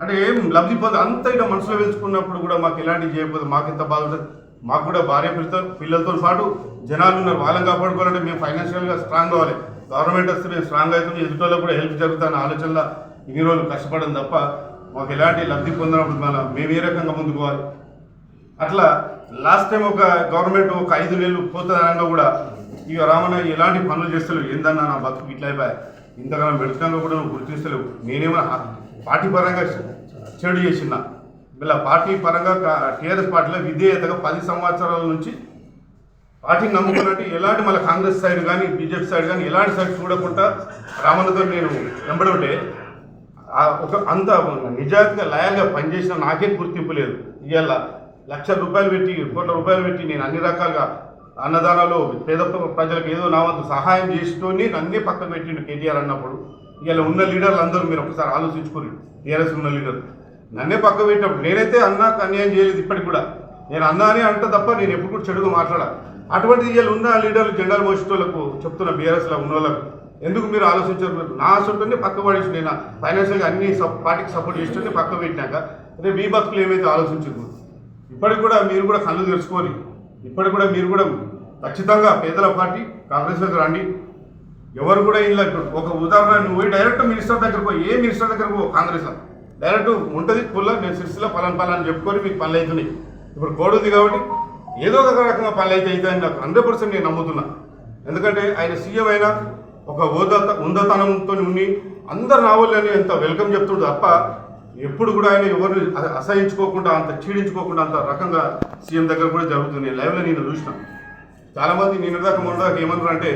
అంటే ఏం లబ్ధి పొంది అంత ఇట్లా మనసులో వెలుచుకున్నప్పుడు కూడా మాకు ఎలాంటివి చేయకపోతే మాకు ఎంత బాధ ఉంటుంది? మాకు కూడా భార్య పిల్లతో పిల్లలతో పాటు జనాలు ఉన్నారు. వాళ్ళని కాపాడుకోవాలంటే మేము ఫైనాన్షియల్గా స్ట్రాంగ్ కావాలి గవర్నమెంట్ వస్తే మేము స్ట్రాంగ్ అవుతుంది ఎదుటోళ్ళకి కూడా హెల్ప్ జరుగుతాయన్న ఆలోచనలో ఇన్ని రోజులు కష్టపడడం తప్ప మాకు ఎలాంటి లబ్ధి పొందినప్పుడు మన మేము ఏ రకంగా ముందుకోవాలి అట్లా లాస్ట్ టైం ఒక గవర్నమెంట్ ఒక ఐదు నెలలు పోతుందనగా కూడా ఇక రామన్న ఎలాంటి పనులు చేస్తలేవు ఏందన్నా నా బతుకు ఇట్లా అయిపోయాయి ఇంతకాలం పెడుతున్నాగా కూడా నువ్వు గుర్తిస్తలేవు నేనేమో పార్టీ పరంగా చెడు చేసిన. ఇలా పార్టీ పరంగా టీఆర్ఎస్ పార్టీలో విధేయతగా పది సంవత్సరాల నుంచి పార్టీని నమ్ముకున్నట్టు ఎలాంటి మళ్ళీ కాంగ్రెస్ సైడ్ కానీ బీజేపీ సైడ్ కానీ ఎలాంటి సైడ్ చూడకుండా రామన్నతో నేను వెంబడి ఆ ఒక అంత నిజాయితీగా లయాలుగా పనిచేసిన నాకే గుర్తింపు లేదు. ఇవాళ లక్ష రూపాయలు పెట్టి కోట్ల రూపాయలు పెట్టి నేను అన్ని రకాలుగా అన్నదానాలు పేద ప్రజలకు ఏదో నా వంతు సహాయం చేస్తూనే నన్నే పక్కన పెట్టిండు కేటీఆర్ అన్నప్పుడు. ఇలా ఉన్న లీడర్లు అందరూ మీరు ఒకసారి ఆలోచించుకోరు టీఆర్ఎస్ ఉన్న లీడర్. నన్నే పక్క పెట్టినప్పుడు నేనైతే అన్నాకు అన్యాయం చేయలేదు ఇప్పటికి కూడా. నేను అన్నా అని అంట తప్ప నేను ఎప్పుడు కూడా చెడుగా మాట్లాడా. అటువంటి ఇవాళ ఉన్న లీడర్లు జెండాలు మోసేటోళ్ళకు చెప్తున్న బీఆర్ఎస్లో ఉన్న వాళ్ళకు ఎందుకు మీరు ఆలోచించారు? నా సొంతనే పక్క పడేసి నేను ఫైనాన్షియల్గా అన్ని పార్టీకి సపోర్ట్ చేస్తుంటే పక్క పెట్టినాక అదే మీ బతుకులు ఏమైతే ఆలోచించరు? ఇప్పటికి కూడా మీరు కూడా కళ్ళు తెరుచుకొని ఇప్పటికి కూడా మీరు కూడా ఖచ్చితంగా పేదల పార్టీ కాంగ్రెస్లోకి రండి. ఎవరు కూడా ఇలా ఒక ఉదాహరణ నువ్వు పోయి డైరెక్ట్ మినిస్టర్ దగ్గరకు పో ఏ మినిస్టర్ దగ్గరకు పో కాంగ్రెస్లో డైరెక్ట్ ఉంటుంది పుల్ల నేను సిరిసిలో పలాన్ పలాన్ చెప్పుకొని మీకు పనులు అవుతున్నాయి ఇప్పుడు కోడ్ ఉంది కాబట్టి ఏదో ఒక రకంగా పనులు అయితే అవుతాయని నాకు హండ్రెడ్ పర్సెంట్ నేను నమ్ముతున్నా. ఎందుకంటే ఆయన సీఎం అయినా ఒక హోదా ఉందతనంతో ఉండి అందరు నావల్లని ఎంత వెల్కమ్ చెప్తుండు తప్ప ఎప్పుడు కూడా ఆయన ఎవరిని అసహించుకోకుండా అంత చీడించుకోకుండా అంత రకంగా సీఎం దగ్గర కూడా జరుగుతుంది లైవ్లో నేను చూసినాను చాలా మంది నిన్న దాకా మొన్న దాకా ఏమన్నారు అంటే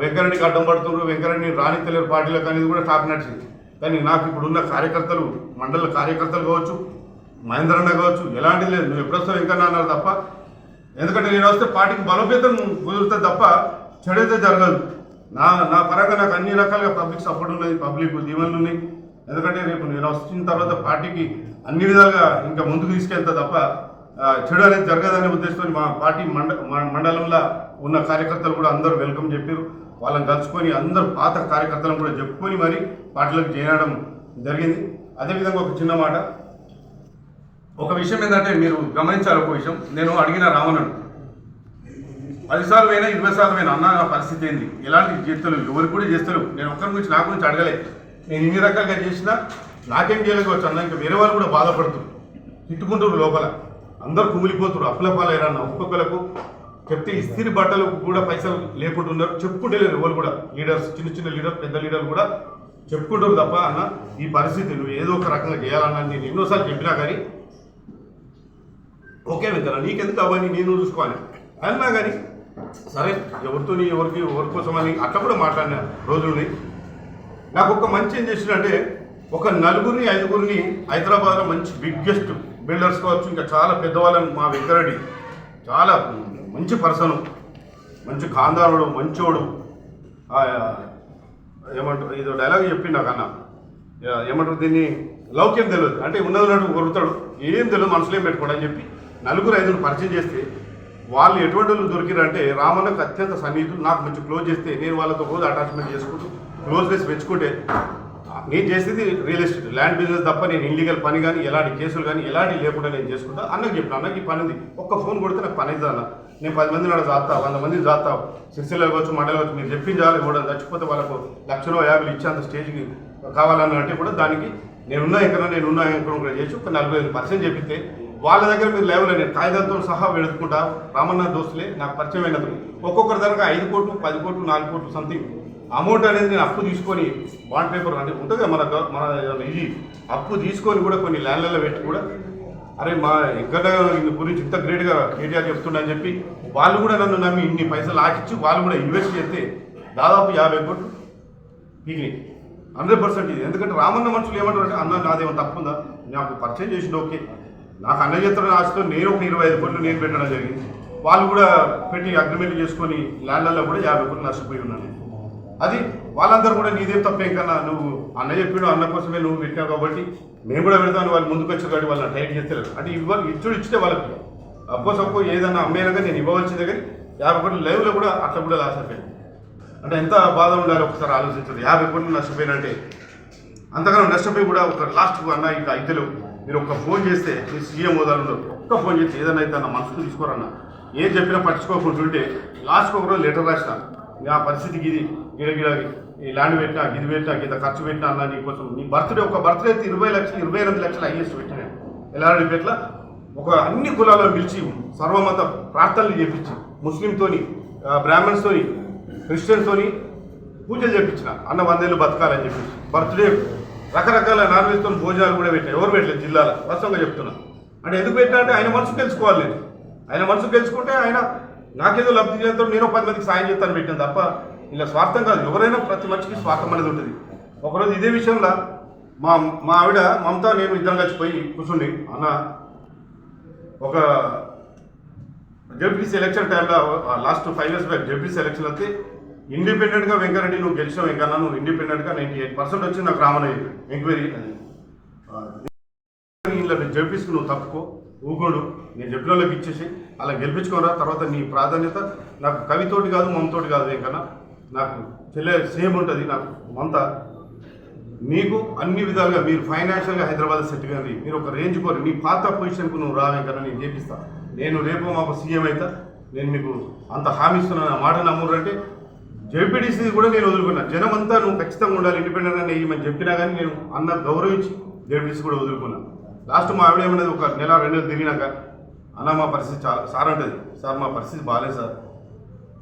వెంకరెడ్డికి అడ్డం పడుతున్నారు వెంకరెడ్డిని రాణి తెలియని పార్టీలకు అనేది కూడా టాక్ నడిచింది. కానీ నాకు ఇప్పుడున్న కార్యకర్తలు మండల కార్యకర్తలు కావచ్చు మహేంద్రన్న కావచ్చు ఎలాంటిది లేదు. నువ్వు ఎప్పుడొస్తావు వెంకన్న అన్నారు తప్ప ఎందుకంటే నేను వస్తే పార్టీకి బలోపేతం కుదురుతుంది తప్ప చెడైతే జరగదు. నా నా పరంగా నాకు అన్ని రకాలుగా పబ్లిక్ సపోర్ట్ ఉన్నది పబ్లిక్ దీవెనలు ఉన్నాయి. ఎందుకంటే రేపు నేను వచ్చిన తర్వాత పార్టీకి అన్ని విధాలుగా ఇంకా ముందుకు తీసుకెళ్తా తప్ప చెడు అనేది జరగదనే ఉద్దేశంతో మా పార్టీ మండ మండలంలో ఉన్న కార్యకర్తలు కూడా అందరూ వెల్కమ్ చెప్పారు. వాళ్ళని కలుసుకొని అందరూ పాత కార్యకర్తలను కూడా చెప్పుకొని మరి పార్టీలకు చేరడం జరిగింది. అదేవిధంగా ఒక చిన్న మాట. ఒక విషయం ఏంటంటే మీరు గమనించాలి ఒక విషయం. నేను అడిగిన రావణను పదిసార్లు అయినా ఇరవై సార్లు అయినా అన్న నా పరిస్థితి ఏంది? ఎలాంటి చేస్తలు ఎవరికి కూడా చేస్తలేవు. నేను ఒక్కరి గురించి నా గురించి అడగలే. నేను ఇన్ని రకాలుగా చేసినా నాకేం చేయలేకపోవచ్చు అన్న ఇంకా వేరే వాళ్ళు కూడా బాధపడుతున్నారు. తిట్టుకుంటారు లోపల. అందరు కుమిలిపోతారు అప్పులపాలేరన్న ఒక్కొక్కలకు చెప్తే ఇస్తిరి బట్టలకు కూడా పైసలు లేకుండా ఉన్నారు చెప్పుకుంటే లేదు ఎవరు కూడా. లీడర్స్ చిన్న చిన్న లీడర్ పెద్ద లీడర్లు కూడా చెప్పుకుంటారు తప్ప అన్న ఈ పరిస్థితి నువ్వు ఏదో ఒక రకంగా చేయాలన్నా నేను ఎన్నోసార్లు చెప్పినా కానీ ఓకే వెళ్తాను నీకెందుకు అవన్నీ నేను చూసుకోవాలి. అన్నా కానీ సరే ఎవరితో ఎవరికి ఎవరి కోసమని అట్లా కూడా మాట్లాడిన రోజుల్ని. నాకు ఒక మంచి ఏం చేసిందంటే ఒక నలుగురిని ఐదుగురిని హైదరాబాద్లో మంచి బిగ్గెస్ట్ బిల్డర్స్ కావచ్చు ఇంకా చాలా పెద్దవాళ్ళని మా వెంకరెడ్డి. చాలా మంచి పర్సన్ మంచి ఖాందారుడు మంచోడు. ఏమంటారు ఇదో డైలాగ్ చెప్పిండు నాకు అన్న. ఏమంటారు దీన్ని? లౌక్యం తెలియదు. అంటే ఉన్నది ఉన్నట్టు కొరుతాడు ఏం తెలియదు మనసులో ఏం పెట్టుకోడు అని చెప్పి నలుగురు ఐదుగురు పరిచయం చేస్తే వాళ్ళు ఎటువంటి వాళ్ళు దొరికిరంటే రామన్నకు అత్యంత సన్నిహితులు. నాకు మంచి క్లోజ్ చేస్తే నేను వాళ్ళతో రోజు అటాచ్మెంట్ చేసుకుంటూ క్లోజ్నెస్ పెంచుకుంటే నేను చేసేది రియల్ ఎస్టేట్ ల్యాండ్ బిజినెస్ తప్ప నేను ఇల్లీగల్ పని కానీ ఎలాంటి కేసులు కానీ ఎలాంటి లేకుండా నేను చేసుకుంటా. అన్నకు చెప్పిన అన్నకి ఈ పని ఉంది ఒక్క ఫోన్ కొడితే నాకు పని అన్న నేను పది మంది నాడు జాతా వంద మందిని జాతా సిరిసిల్ల కావచ్చు మండలం కావచ్చు మీరు చెప్పించాలి కూడా చచ్చిపోతే వాళ్ళకు లక్షలో యాభై ఇచ్చే అంత స్టేజ్కి కావాలన్న అంటే కూడా దానికి నేనున్నా ఎక్కడ నేనున్నా ఎక్కడ కూడా చేసి ఒక నలభై ఐదు పర్సెంట్ చెప్పితే వాళ్ళ దగ్గర మీరు లేవలే నేను కాగితాలతో సహా వెళుతుకుంటా రామన్న దోస్తులే నాకు పరిచయం అయినందుకు. ఒక్కొక్కరి దగ్గర ఐదు కోట్లు పది కోట్లు నాలుగు కోట్లు సంథింగ్ అమౌంట్ అనేది నేను అప్పు తీసుకొని బాండ్ పేపర్ అంటే ఉంటుంది మన మన ఇది అప్పు తీసుకొని కూడా కొన్ని ల్యాండ్లలో పెట్టి కూడా అరే మా ఇక్కడ గురించి ఇంత గ్రేట్గా కేటీఆర్ చెప్తుండని చెప్పి వాళ్ళు కూడా నన్ను నమ్మి ఇన్ని పైసలు ఆకిచ్చి వాళ్ళు కూడా ఇన్వెస్ట్ చేస్తే దాదాపు యాభై కోట్లు పిక్నిక్ హండ్రెడ్ పర్సెంట్ ఇది. ఎందుకంటే రామన్న మనుషులు ఏమంటారు అంటే అన్న నాదేమో తప్పుందా? నాకు పర్చేజ్ చేసిండు ఓకే. నాకు అన్న చేస్తున్న ఆశతో నేను ఒక ఇరవై ఐదు కోట్లు నేను పెట్టడం జరిగింది. వాళ్ళు కూడా పెట్టి అగ్రిమెంట్ చేసుకొని ల్యాండ్లలో కూడా యాభై కోట్లు నష్టపోయి ఉన్నాను అది వాళ్ళందరూ కూడా నీదేం తప్పేం కన్నా నువ్వు అన్న చెప్పాడు అన్న కోసమే నువ్వు పెట్టావు కాబట్టి మేము కూడా పెడతాను వాళ్ళు ముందుకు వచ్చారు కాబట్టి వాళ్ళని టైట్ చేస్తారు అంటే ఇవ్వాలి ఇచ్చుడు ఇచ్చితే వాళ్ళకి. అప్పో సప్పో ఏదన్నా అమ్మేనగా నేను ఇవ్వవలసిందే కానీ యాభై కోట్లు లైవ్లో కూడా అట్లా కూడా లాస్ అయిపోయింది. అంటే ఎంత బాధ ఉండాలి ఒకసారి ఆలోచించారు యాభై కోట్లు నష్టపోయినంటే అంతకన్నా నష్టపోయి కూడా ఒక లాస్ట్ అన్న ఇక అయితే మీరు ఒక్క ఫోన్ చేస్తే మీ సీఎం హోదాలు ఒక్క ఫోన్ చేసి ఏదైనా అయితే అన్న మనసుకు తీసుకోరన్న. ఏం చెప్పినా పట్టించుకోకుండా ఉంటే లాస్ట్కి ఒక రోజు లెటర్ రాసిన. నా పరిస్థితికి ఇది గిడ ఈ ల్యాండ్ పెట్టినా గిది పెట్టినా ఇంత ఖర్చు పెట్టినా అన్న నీకోసం నీ బర్త్డే ఒక బర్త్డే అయితే ఇరవై లక్షలు ఇరవై ఎనిమిది లక్షలు హైయెస్ట్ పెట్టినా. ఎల్లారెడ్డిపేటలో ఒక అన్ని కులాలను పిలిచి సర్వమత ప్రార్థనలు చేపించి ముస్లింతోని బ్రాహ్మణ్స్తోని క్రిస్టియన్స్తోని పూజలు చేపించిన. అన్న వందేళ్ళు బతకాలని చెప్పి బర్త్డే రకరకాల నాన్ వెజ్తో భోజనాలు కూడా పెట్టాను. ఎవరు పెట్టలేదు జిల్లాలో? వాస్తవంగా చెప్తున్నా. అంటే ఎందుకు పెట్టినా అంటే ఆయన మనసు తెలుసుకోవాలి నేను ఆయన మనసు తెలుసుకుంటే ఆయన నాకేదో లబ్ధి చేస్తాడు నేను పది మందికి సాయం చేస్తాను పెట్టాను తప్ప ఇలా స్వార్థం కాదు. ఎవరైనా ప్రతి మనిషికి స్వార్థం అనేది ఉంటుంది. ఒకరోజు ఇదే విషయంలో మా మా ఆవిడ మమతా నేను ఇద్దరం కలిసి పోయి కూర్చుండి అన్న ఒక జడ్పీసీ ఎలక్షన్ టైంలో last five years back ZPC election అయితే ఇండిపెండెంట్గా వెంకరెడ్డి నువ్వు గెలిచిన వెంకన్న నువ్వు ఇండిపెండెంట్గా నైంటీ ఎయిట్ పర్సెంట్ వచ్చి నాకు రామన్ ఎంక్వైరీ ఇలా జడ్పీసీకి నువ్వు తప్పుకో ఊగోడు. నేను చెప్పిన వాళ్ళకి ఇచ్చేసి అలా గెలిపించుకోరా. తర్వాత నీ ప్రాధాన్యత నాకు కవితోటి కాదు మమతోటి కాదు వెంకన్న. నాకు చెల్లె సేమ్ ఉంటుంది నాకు మమత నీకు అన్ని విధాలుగా మీరు ఫైనాన్షియల్గా హైదరాబాద్ సెట్ కానీ మీరు ఒక రేంజ్ కోరి నీ పాత పొజిషన్కు నువ్వు రావే కదా నేను చేపిస్తా. నేను రేపు మాకు సీఎం అవుతా నేను మీకు అంత హామీ ఇస్తున్నాను ఆ మాట నమ్మురంటే జేపీడీసీ కూడా నేను వదులుకున్నాను జనం అంతా నువ్వు ఖచ్చితంగా ఉండాలి ఇండిపెండెంట్ అని ఏమని చెప్పినా కానీ నేను అన్న గౌరవించి జేపీడీసీ కూడా వదులుకున్నాను లాస్ట్ మా ఆవిడ ఏమన్నది ఒక నెల రెండు నెలలు తిరిగినాక అన్న మా పరిస్థితి చాలా సార్ అంటది సార్ మా పరిస్థితి బాగాలేదు సార్.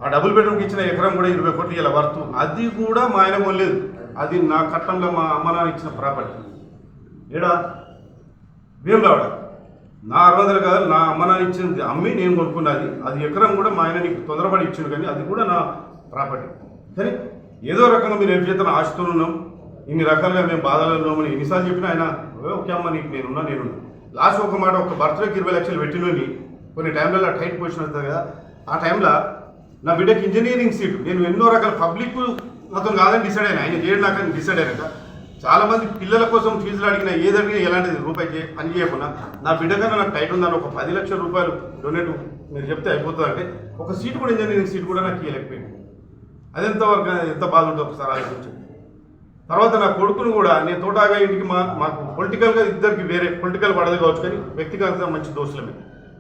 ఆ డబుల్ బెడ్రూమ్కి ఇచ్చిన ఎకరం కూడా ఇరవై కోట్లు ఇలా వర్త్. అది కూడా మా ఆయన కొనలేదు. అది నా కట్టంలో మా అమ్మ నాన్న ఇచ్చిన ప్రాపర్టీ. ఏడా? భీమరావడ నా అరవదలు వందలు కాదు నా అమ్మ నాన్న ఇచ్చింది అమ్మి నేను కొనుక్కున్నది. అది ఎకరం కూడా మా ఆయన నీకు తొందరపడి ఇచ్చిండు కానీ అది కూడా నా ప్రాపర్టీ. సరే ఏదో రకంగా మీరు ఎప్పుడైతే చేస్తాను ఆశతో ఉన్నాం. ఇన్ని రకాలుగా మేము బాధలు ఉన్నామని ఎన్నిసార్లు చెప్పినా ఆయన ఓకే అమ్మ నీకు నేనున్నా నేనున్నా లాస్ట్ ఒక మాట ఒక బర్త్డేకి ఇరవై లక్షలు పెట్టినని కొన్ని టైంలలో టైట్ పొజిషన్ అవుతుంది కదా. ఆ టైంలో నా బిడ్డకి ఇంజనీరింగ్ సీట్. నేను ఎన్నో రకాల పబ్లిక్ మొత్తం కాదని డిసైడ్ అయినా. ఆయన చేయడం నాకు డిసైడ్ అయినాక చాలా మంది పిల్లల కోసం ఫీజులు అడిగినా ఏది అడిగినా ఎలాంటిది రూపాయి చే పని చేయకుండా నా బిడ్డ కన్నా నాకు టైట్ ఉందని ఒక పది లక్షల రూపాయలు డొనేట్ మీరు చెప్తే అయిపోతుంది అంటే ఒక సీట్ కూడా ఇంజనీరింగ్ సీట్ కూడా నాకు ఇవ్వలేకపోయింది అది ఎంతవరకు ఎంత బాధ ఉంటుందో ఒకసారి ఆలోచించండి తర్వాత నా కొడుకును కూడా నేను తోటాగా ఇంటికి మా మాకు పొలిటికల్గా ఇద్దరికి వేరే పొలిటికల్ పడదు కావచ్చు కానీ వ్యక్తిగతంగా మంచి దోషులమే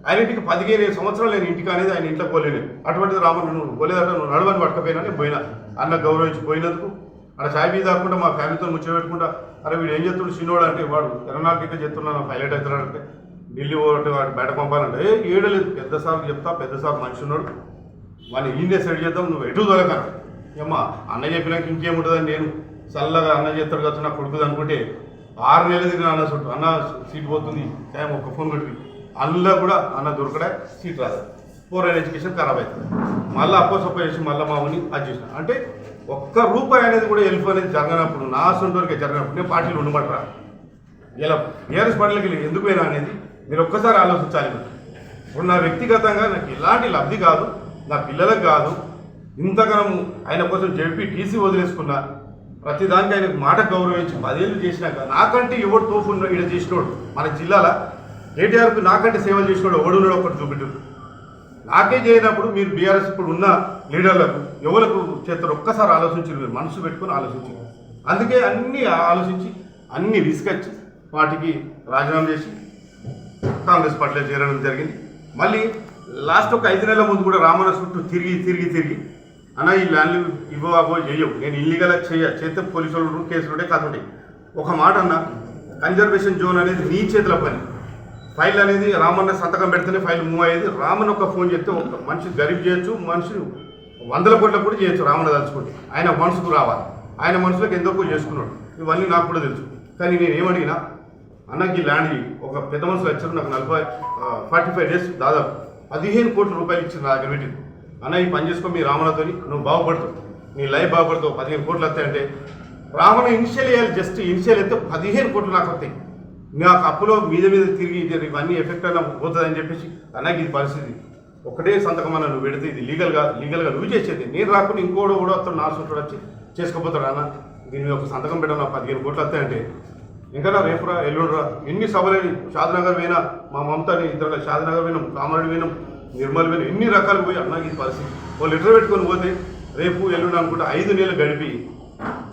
ఆయన ఇంటికి పదిహేను సంవత్సరాలు నేను ఇంటికి అనేది ఆయన ఇంట్లో పోలేను. అటువంటిది రాముడు నువ్వు పోలేదంటే నువ్వు నడవని పట్టకపోయినా నేను పోయినా. అన్న గౌరవించి పోయినందుకు. అక్కడ చాయ్ మీద కాకుండా మా ఫ్యామిలీతో ముచ్చబెట్టుకుంటా అరే వీడు ఏం చేస్తున్నాడు చిన్నోడు అంటే వాడు ఇరవై చెప్తున్నాను పైలట్ అవుతున్నాడంటే. హైలైట్ ఢిల్లీ ఒకటి వాడు బయట పంపాలంటే. ఏ ఏడలేదు. పెద్ద సార్లు చెప్తా పెద్ద సార్ మనిషి ఉన్నాడు. వాడిని ఈయనే సెట్ చేద్దాం నువ్వు ఎటు దొరకను ఏమ్మా అన్న చెప్పినాక ఇంకేముంటుందని నేను చల్లగా అన్న చేస్తాడు కదా నా కొడుకుది అనుకుంటే ఆరు నెలలు తిరిగిన అన్న చుట్టూ అన్న సీట్ పోతుంది. టైం ఒక ఫోన్ పెట్టి అందులో కూడా అన్న దొరకడా సీట్ రాదు. ఫోర్ ఎడ్యుకేషన్ ఖరాబ్ అవుతుంది. మళ్ళీ అప్పో సప్పో చేసి మళ్ళీ మామూలు అది చేసిన. అంటే ఒక్క రూపాయి అనేది కూడా హెల్ప్ అనేది జరగనప్పుడు నా సొంతవరకే జరగనప్పుడు నేను పార్టీలు ఉండబడరా ఇలా టీఆర్ఎస్ పార్టీలకి వెళ్ళి ఎందుకు పోయినా అనేది మీరు ఒక్కసారి ఆలోచించాలి. ఇప్పుడు నా వ్యక్తిగతంగా నాకు ఎలాంటి లబ్ధి కాదు నా పిల్లలకు కాదు ఇంతగానం ఆయన కోసం జడ్పీ టీసీ వదిలేసుకున్నా ప్రతిదానికి ఆయనకు మాట గౌరవించి పదేళ్ళు చేసినాక నాకంటే ఎవడు తోపు ఈడ చేసినోడు మన జిల్లాలో కేటీఆర్కు నాకంటే సేవలు చేసినోడు ఎవడున్నాడు ఒకటి చూపెట్టు నాకే చేయనప్పుడు మీరు బీఆర్ఎస్ ఇప్పుడు ఉన్న లీడర్లకు ఎవరికి చేస్తారు? ఒక్కసారి ఆలోచించారు మీరు. మనసు పెట్టుకొని ఆలోచించారు. అందుకే అన్ని ఆలోచించి అన్ని విసుకొచ్చి వాటికి రాజీనామా చేసి కాంగ్రెస్ పార్టీలో చేరడం జరిగింది. మళ్ళీ లాస్ట్ ఒక ఐదు నెలల ముందు కూడా రామన్న చుట్టూ తిరిగి తిరిగి తిరిగి అన్న ఈ ల్యాండ్లు ఇవ్వబో చేయవు నేను ఇల్లీగల్ చేయ చేస్తే పోలీసు వాళ్ళు కేసులు ఉంటే కథ ఉంటాయి ఒక మాట అన్న కన్జర్వేషన్ జోన్ అనేది నీ చేతుల పని. ఫైల్ అనేది రామన్న సంతకం పెడితేనే ఫైల్ మూవ్ అయ్యేది. రామన్న ఒక ఫోన్ చేస్తే ఒక మనిషి గరీబ్ చేయొచ్చు మనిషి వందల కోట్ల కూడా చేయొచ్చు రామన్న తలుచుకుంటే. ఆయన మనసుకు రావాలి. ఆయన మనసులోకి ఎందుకో చేసుకున్నాడు. ఇవన్నీ నాకు కూడా తెలుసు. కానీ నేను ఏమడిగినా అన్నకి ల్యాండ్ ఒక పెద్ద మనుషులు వచ్చారు నాకు నలభై ఫార్టీ ఫైవ్ డేస్ దాదాపు పదిహేను కోట్ల రూపాయలు ఇచ్చిన నా దగ్గర పెట్టింది. అన్న ఈ పని చేసుకో మీ రామన్నతోని నువ్వు బాగుపడతావు. నీ లైఫ్ బాగుపడతావు. పదిహేను కోట్లు వస్తాయంటే. రామన్న ఇనిషియల్ వేయాలి జస్ట్ ఇనిషియల్ అయితే పదిహేను కోట్లు నాకు వస్తాయి. నాకు అప్పులో మీద మీద తిరిగి ఇవన్నీ ఎఫెక్ట్ అయినా పోతుందని చెప్పేసి అన్నకి ఇది పరిస్థితి. ఒకటే సంతకం అన్న నువ్వు పెడితే ఇది లీగల్గా లీగల్గా నువ్వు చేసేది. నేను రాకుండా ఇంకోడు కూడా వస్తాడు నా సొంత వచ్చి చేసుకోపోతాడు అన్న. దీని మీద ఒక సంతకం పెట్టాను నా పదిహేను కోట్లు వస్తాయంటే. ఇంకా రేపురా ఎల్లుండ్రా ఎన్ని సభలని షాద్నగర్ పోయినా మా మమతని ఇద్దరు షాద్నగర్ పోయినాం కామారెడ్డి పోయినాం నిర్మల్ పోయినాం ఎన్ని రకాలు పోయి అన్నకి ఇది పరిస్థితి. ఓ లిటర్ పెట్టుకొని పోతే రేపు ఎల్లుండి అనుకుంటే ఐదు నెలలు గడిపి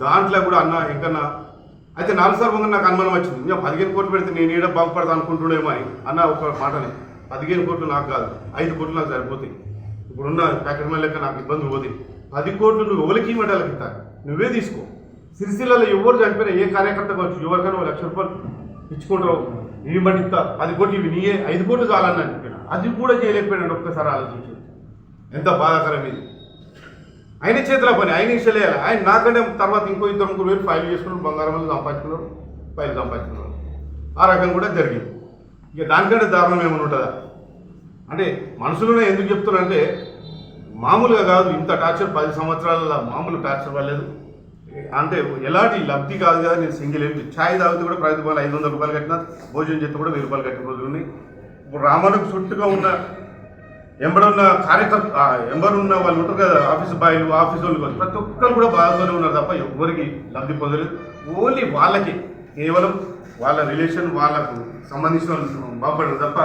దాంట్లో కూడా అన్న ఇంకన్నా అయితే నాలుగు సార్లు ముందు నాకు అనుమానం వచ్చింది. ఇంకా పదిహేను కోట్లు పెడితే నేను ఏడ బాగుపడతా అనుకుంటున్నామో అని. అన్న ఒక మాటని పదిహేను కోట్లు నాకు కాదు ఐదు కోట్లు నాకు సరిపోతాయి. ఇప్పుడున్న ప్యాకెట్ మళ్ళీ లెక్క నాకు ఇబ్బందులు పోతాయి. పది కోట్లు నువ్వు ఎవరికి ఇవ్వడానికి ఇస్తా? నువ్వే తీసుకో. సిరిసిల్లలో ఎవరు చనిపోయినా ఏ కార్యకర్త కావచ్చు ఎవరికైనా ఒక లక్ష రూపాయలు ఇచ్చుకుంటావు. ఇవి మట్టి ఇస్తా. పది కోట్లు ఇవి నీయే. ఐదు కోట్లు చాలని అనిపోయినా అది కూడా చేయలేకపోయినాడు. ఒక్కసారి ఆలోచించి. ఎంత బాధాకరం ఇది ఆయన చేతిలో పని ఆయన ఇష్టలేయాలి. ఆయన నాకంటే తర్వాత ఇంకో ఇద్దరు ముగ్గురు వేలు ఫైల్ చేసుకున్నారు బంగారం వల్ల సంపాదించుకున్నారు ఫైల్ సంపాదించుకున్నారు. ఆ రకం కూడా జరిగింది. ఇక దానికంటే దారుణం ఏమైనా ఉంటుందా అంటే మనసులోనే ఎందుకు చెప్తున్నానంటే మామూలుగా కాదు ఇంత టార్చర్ పది సంవత్సరాల మామూలు టార్చర్ పడలేదు. అంటే ఎలాంటి లబ్ధి కాదు కదా నేను సింగిల్ ఏంటి ఛాయ్ తాగితే కూడా ప్రతి రూపాయలు ఐదు వందల రూపాయలు కట్టినా భోజనం చేస్తే కూడా వెయ్యి రూపాయలు కట్టిన రోజులు ఉన్నాయి. ఇప్పుడు చుట్టుగా ఉన్న ఎంబడున్న కార్యకర్త ఎంబడున్న వాళ్ళు ఉంటారు కదా ఆఫీస్ బాయ్లు ఆఫీస్ వాళ్ళు కాదు. ప్రతి ఒక్కరు కూడా బాగానే ఉన్నారు తప్ప ఎవరికి లబ్ధి పొందలేదు ఓన్లీ వాళ్ళకి కేవలం వాళ్ళ రిలేషన్ వాళ్ళకు సంబంధించిన వాళ్ళు బాగుపడరు తప్ప